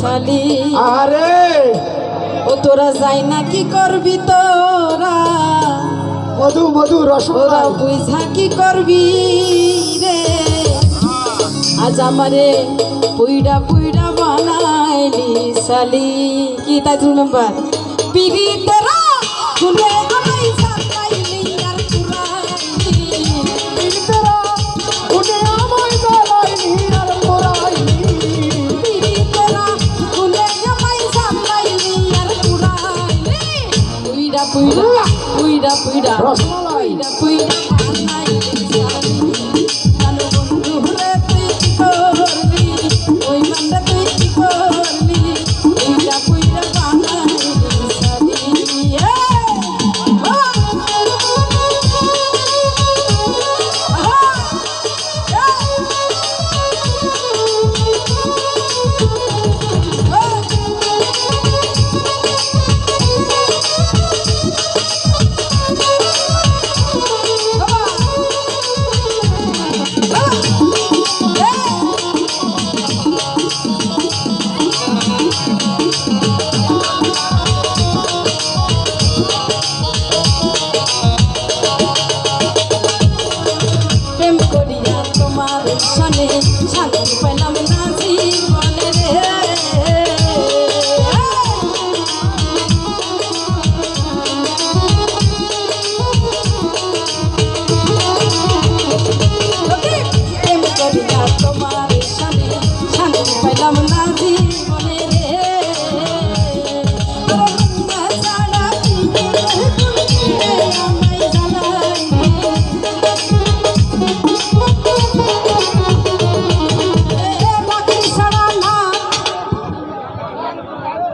শালি আরে! ও তোরা যাই না কি করবি তোরা? মধু মধু রসরা রসগোল্লা বুঝা কি করবি রে? আজ আমারে পুইডা পুইডা বানাইলি শালি। কি তাই মেম্বার পিড়ি পুইডা পুইডা পুইডা পুইডা রসমালাই সনে